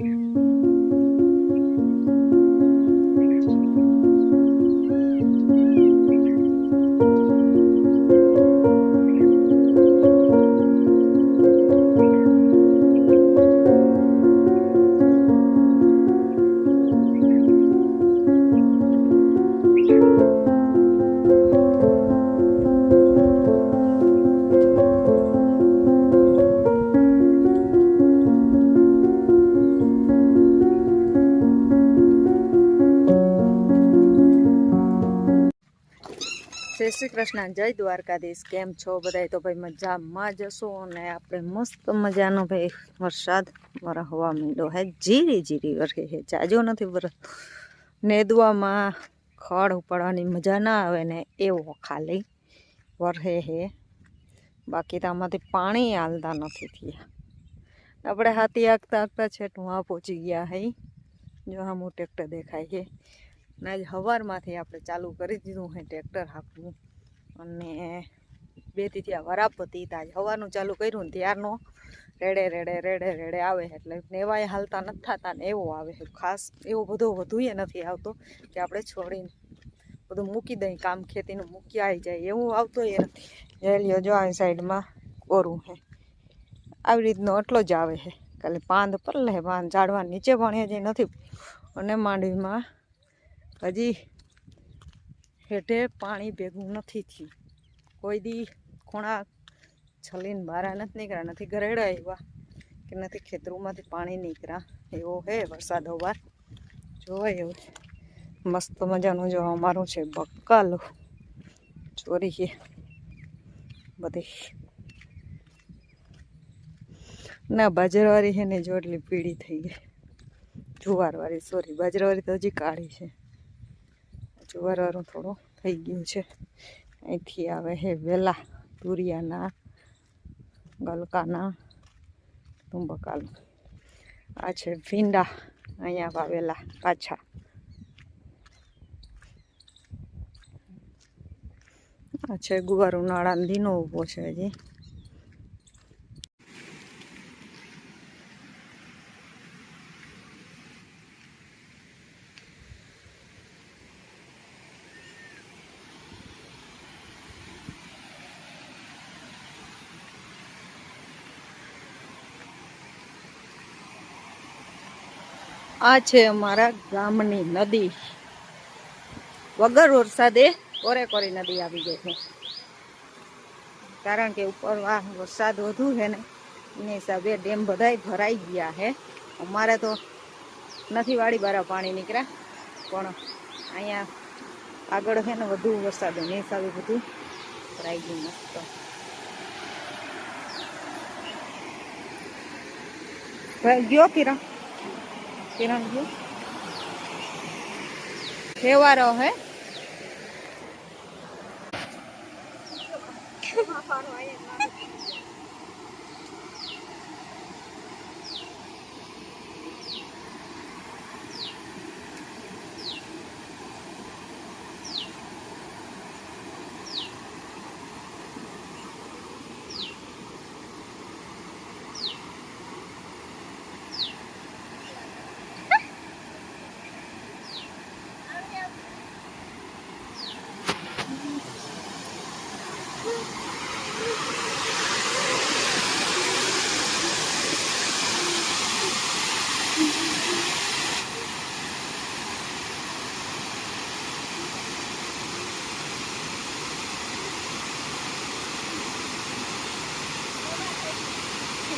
Mm-hmm. જય શ્રી કૃષ્ણ, જય દ્વારકાધીશ. કેમ છો બધાય? તો ભાઈ મજામાં જશો અને આપણે મસ્ત મજાનો ભાઈ વરસાદ વરહવા માંડ્યો હે જીરી જીરી વરસે હે જાજો નથી વરસતો નેદવામાં ખડ ઉપાડવાની મજા ના આવે ને એવો ખાલી વરહે હે બાકી તો આમાંથી પાણી હાલતા નથી થયા. આપણે હાથી આગતા આગતા છેટું આ પહોંચી ગયા હે. જો મોટું ટ્રેક્ટર દેખાય છે. ને આજે સવારમાંથી આપણે ચાલુ કરી દીધું હે ટ્રેક્ટર હાંકવું. અને બેથી ત્યાં વરાપતી તાજ હવાનું ચાલુ કર્યું ને ત્યારનો રેડે રેડે રેડે રેડે આવે એટલે નેવાય હાલતા નથી થતા ને એવો આવે ખાસ એવો બધો વધુએ નથી આવતો કે આપણે છોડીને બધું મૂકી દઈએ, કામ ખેતીનું મૂકી આવી જાય. એવું આવતું એ નથી. રેલીઓ જો આ સાઈડમાં કોરું છે. આવી રીતનો એટલો જ આવે છે. ખાલી પાંદ પર લે, પાંદ ઝાડવા નીચે પણ હજી નથી. અને માંડવીમાં હજી હેઠે પાણી ભેગું નથી થયું. કોઈ દી ખૂણા છલીને બહાર નથી નીકળ્યા, નથી ગરેડા એવા કે નથી ખેતરોમાંથી પાણી નીકળ્યા. એવો હે વરસાદ અવાર જોવાય એવું મસ્ત મજાનું જો અમારું છે બક્કાલો. ચોરી છે બધી. ના, બાજરવાળી છે ને જો એટલી પીળી થઈ ગઈ. જુવારવાળી સોરી બાજરાવાળી તો હજી કાળી છે. જુવારવાળું થોડું થઈ ગયું છે. અહીંથી આવે હે વેલા તુરિયાના ગલકાના તુંબકાલું આ છે ભીંડા, અહીંયા વાવેલા પાછા. આ છે ગુવાર ઉનાળાનો દીનો ઊભો છે હજી. આ છે અમારા ગામની નદી. વગર વરસાદે કોરે કોરી નદી આવી ગઈ છે. કારણ કે ઉપર વરસાદ વધુ છે ને, એને હિસાબે ડેમ બધાય ભરાઈ ગયા છે. અમારે તો નથી વાડી બારા પાણી નીકળ્યા, પણ અહીંયા આગળ છે ને વધુ વરસાદ, એને હિસાબે બધું ભરાઈ ગયું મસ્ત. ગયો કિરણ? કિરણ ગયો તહેવારો હે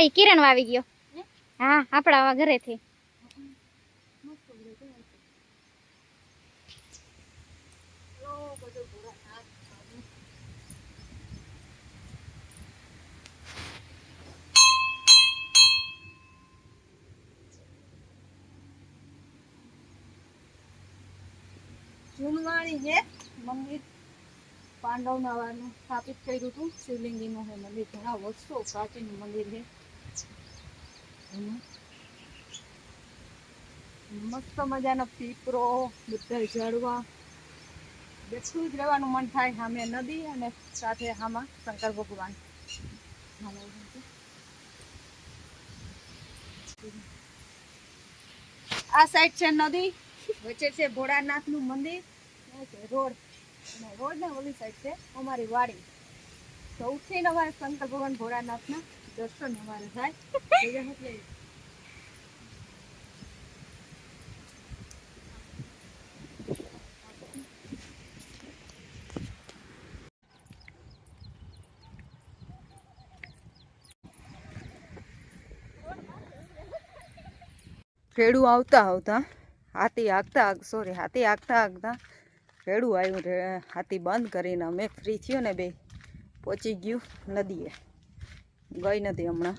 હા એ કિરણ વાવી ગયો. હા? આપણા ઘરેથી. જૂનવાણી હે? મંદિર પાંડવના વારનું સ્થાપિત કર્યું હતું. શિવલિંગીનું હે મંદિર. ઘણા વર્ષો પ્રાચીન મંદિર છે મસ્ત મજાનો પીપરો બધા ઝાડવા બેઠું જ રહેવાનું મન થાય સામે નદી અને સાથે આમાં શંકર ભગવાન. આ સાઈડ છે નદી, વચ્ચે છે ભોળાનાથનું મંદિર રોડ. અને રોડ ને ઓલી સાઈડ છે અમારી વાડી. સૌથી અમારે શંકર ભગવાન ભોળાનાથના દર્શન અમારે થાય. ખેડું આવતા આવતા, હાથી આગતા સોરી હાથી આગતા આગતા ખેડું આવ્યું, હાથી બંધ કરીને અમે ફ્રી થયો ને બે, પહોંચી ગયું નદીએ. ગઈ નથી હમણાં.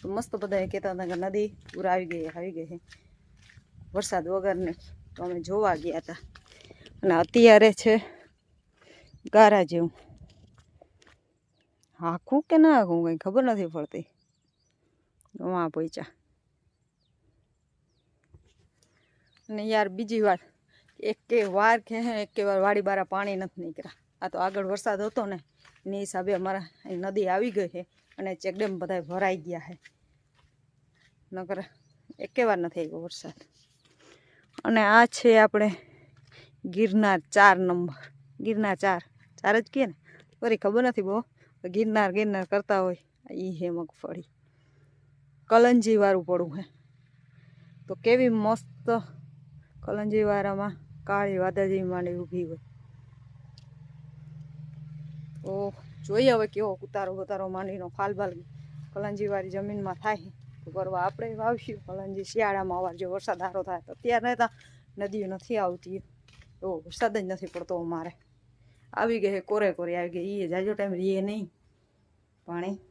તો મસ્ત બધા કહેતા હતા કે નદી પૂર આવી ગઈ આવી ગઈ વરસાદ વગરને તો અમે જોવા ગયા હતા. અને અત્યારે છે ગારા જેવું. આખું કે ના આખું કંઈ ખબર નથી પડતી. વાં પૈચા અને યાર બીજી વાત, એકે વાર કે એક વાર વાડી બારા પાણી નથી નીકળ્યા. આ તો આગળ વરસાદ હતો ને, એની હિસાબે અમારા નદી આવી ગઈ છે અને ચેકડેમ બધા ભરાઈ ગયા છે નગર એકે વાર નથી આવ્યો વરસાદ. અને આ છે આપણે ગિરનાર ચાર નંબર. ગિરનાર ચાર. ચાર જ કહે ને? ફરી ખબર નથી બહુ. ગિરનાર ગિરનાર કરતા હોય. એ હે મગફળી. કલંજીવાળું પડવું હે. તો કેવી મસ્ત કલંજીવાળામાં કાળી વાદળ માંડી ઊભી હોય. તો જોઈએ હવે કેવો ઉતારો ઉતારો માંડીનો ફાલ બાલ કલંજી જમીનમાં થાય. તો કરવા આપણે વાવશું. કલંજી શિયાળામાં અવાર જો વરસાદ સારો થાય તો અત્યારે તો નદીઓ નથી આવતી. એવો વરસાદ જ નથી પડતો અમારે. આવી ગઈ કોરે કોરે આવી ગઈ. એ જાજો ટાઈમ રીએ નહીં. પાણી.